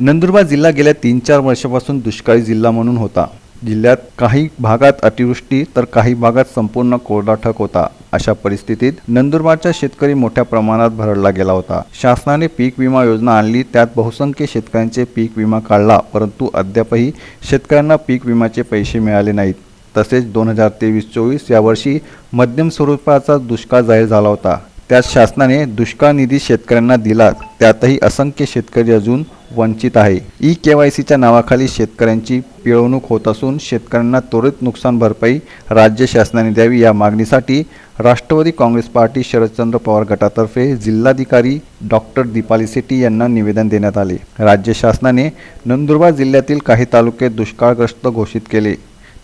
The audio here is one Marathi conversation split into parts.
नंदुरबार जिल्हा गेल्या तीन चार वर्षापासून दुष्काळी जिल्हा म्हणून होता. जिल्ह्यात काही भागात अतिवृष्टी तर काही भागात संपूर्ण कोरडाठक होता. अशा परिस्थितीत नंदुरबारचा शेतकरी मोठ्या प्रमाणात भरडला गेला होता. शासनाने पीक विमा योजना आणली. त्यात बहुसंख्य शेतकऱ्यांचे पीक विमा काढला परंतु अद्यापही शेतकऱ्यांना पीक विम्याचे पैसे मिळाले नाहीत. तसेच दोन हजार तेवीस चोवीस यावर्षी मध्यम स्वरूपाचा दुष्काळ जाहीर झाला होता. त्यात शासनाने दुष्काळ निधी शेतकऱ्यांना दिला. त्यातही असंख्य शेतकरी अजून वंचित आहे. ई के वाय सीच्या नावाखाली शेतकऱ्यांची पिळवणूक होत असून शेतकऱ्यांना त्वरित नुकसान भरपाई राज्य शासनाने द्यावी या मागणीसाठी राष्ट्रवादी काँग्रेस पार्टी शरदचंद्र पवार गटातर्फे जिल्हाधिकारी डॉक्टर दीपाली सेटी यांना निवेदन देण्यात आले. राज्य शासनाने नंदुरबार जिल्ह्यातील काही तालुके दुष्काळग्रस्त घोषित केले.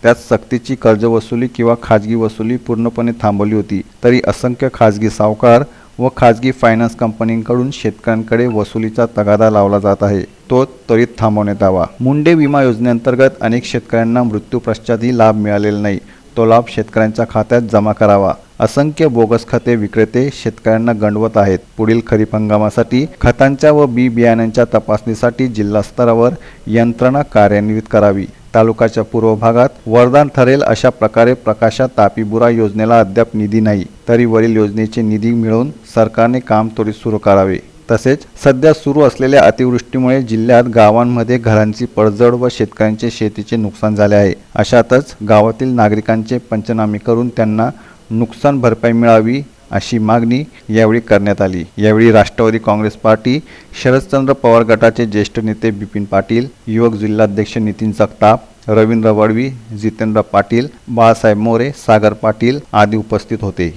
त्यात सक्तीची कर्जवसुली किंवा खाजगी वसुली पूर्णपणे थांबवली होती. तरी असंख्य खाजगी सावकार व खाजगी फायनान्स कंपनींकडून शेतकऱ्यांकडे वसुलीचा तगादा लावला जात आहे. तो त्वरित थांबवण्यात यावा. मुंडे विमा योजनेअंतर्गत अनेक शेतकऱ्यांना मृत्यू पश्चातही लाभ मिळालेला नाही. तो लाभ शेतकऱ्यांच्या खात्यात जमा करावा. असंख्य बोगस खते विक्रेते शेतकऱ्यांना गंडवत आहेत. पुढील खरीप हंगामासाठी खतांच्या व बी बियाण्यांच्या तपासणीसाठी जिल्हा स्तरावर यंत्रणा कार्यान्वित करावी. तालुक्याच्या पूर्व भागात वरदान ठरेल अशा प्रकारे प्रकाशात तापीबुरा योजनेला अद्याप निधी नाही. तरी वरील योजनेचे निधी मिळवून सरकारने काम त्वरित सुरू करावे. तसेच सध्या सुरू असलेल्या अतिवृष्टीमुळे जिल्ह्यात गावांमध्ये घरांची पडझड व शेतकऱ्यांचे शेतीचे नुकसान झाले आहे. अशातच गावातील नागरिकांचे पंचनामे करून त्यांना नुकसान भरपाई मिळावी अशी मागणी यावेळी करण्यात आली. यावेळी राष्ट्रवादी काँग्रेस पार्टी शरदचंद्र पवार गटाचे ज्येष्ठ नेते बिपिन पाटील युवक जिल्हाध्यक्ष नितीन जगताप रवींद्र वडवी जितेंद्र पाटील बाळासाहेब मोरे सागर पाटील आदी उपस्थित होते.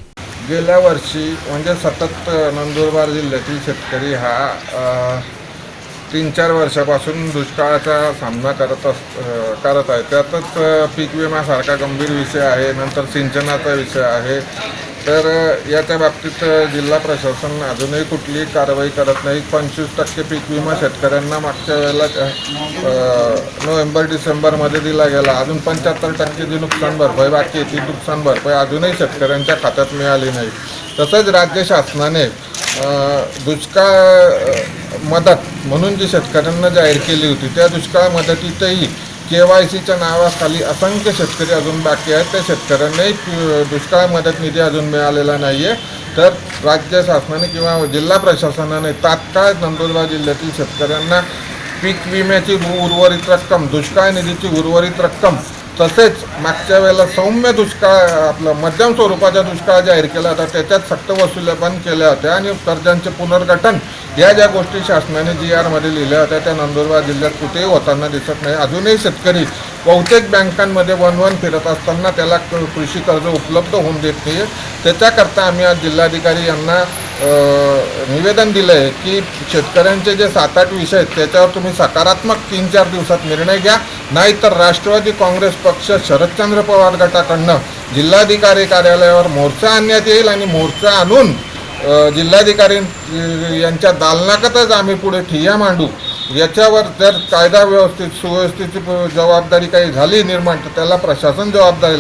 गेल्या वर्षी म्हणजे सतत नंदुरबार जिल्ह्यातील शेतकरी हा तीन चार वर्षापासून दुष्काळाचा सामना करत अस करत आहे. त्यातच पीक विमासारखा गंभीर विषय आहे. नंतर सिंचनाचा विषय आहे. तर याच्या बाबतीत जिल्हा प्रशासन अजूनही कुठलीही कारवाई करत नाही. पंचवीस टक्के पीक विमा शेतकऱ्यांना मागच्या वेळेला नोव्हेंबर डिसेंबरमध्ये दिला गेला. अजून पंच्याहत्तर टक्के जी नुकसान भरपाई बाकी आहे ती नुकसान भरपाई अजूनही शेतकऱ्यांच्या खात्यात मिळाली नाही. तसंच राज्य शासनाने दुष्काळ मदत म्हणून जी शेतकऱ्यांना जाहीर केली होती त्या दुष्काळ मदतीतही के वाय सीच्या नावाखाली असंख्य शेतकरी अजून बाकी आहेत. त्या शेतकऱ्यांनाही दुष्काळ मदत निधी अजून मिळालेला नाही आहे तर राज्य शासनाने किंवा जिल्हा प्रशासनाने तात्काळ नंदुरबार जिल्ह्यातील शेतकऱ्यांना पीक विम्याची उर्वरित रक्कम दुष्काळ निधीची उर्वरित रक्कम तसेच मागच्या वेळेला सौम्य दुष्काळ आपलं मध्यम स्वरूपाचा दुष्काळ जाहीर केला होता त्याच्यात सक्त वसुल्या पण केल्या होत्या. आणि कर्जांचे पुनर्गठन या ज्या गोष्टी शासनाने जी आरमध्ये लिहिल्या होत्या त्या नंदुरबार जिल्ह्यात कुठेही होताना दिसत नाही. अजूनही शेतकरी बहुतेक बँकांमध्ये वन वन फिरत असताना त्याला क- कृषी कर्ज उपलब्ध होऊन देत नाही त्याच्याकरता आम्ही आज जिल्हाधिकारी यांना निवेदन दिलं आहे की शेतकऱ्यांचे जे सात आठ विषय आहेत त्याच्यावर तुम्ही सकारात्मक तीन चार दिवसात निर्णय घ्या. नाहीतर राष्ट्रवादी काँग्रेस पक्ष शरदचंद्र पवार गटाकडनं जिल्हाधिकारी कार्यालयावर मोर्चा आणण्यात येईल आणि मोर्चा आणून जिल्हाधिकारी यांच्या दालनाकतच आम्ही पुढे ठिय्या मांडू. याच्यावर जर कायदा व्यवस्थित सुव्यवस्थेची जबाबदारी काही झाली निर्माण तर त्याला प्रशासन जबाबदारी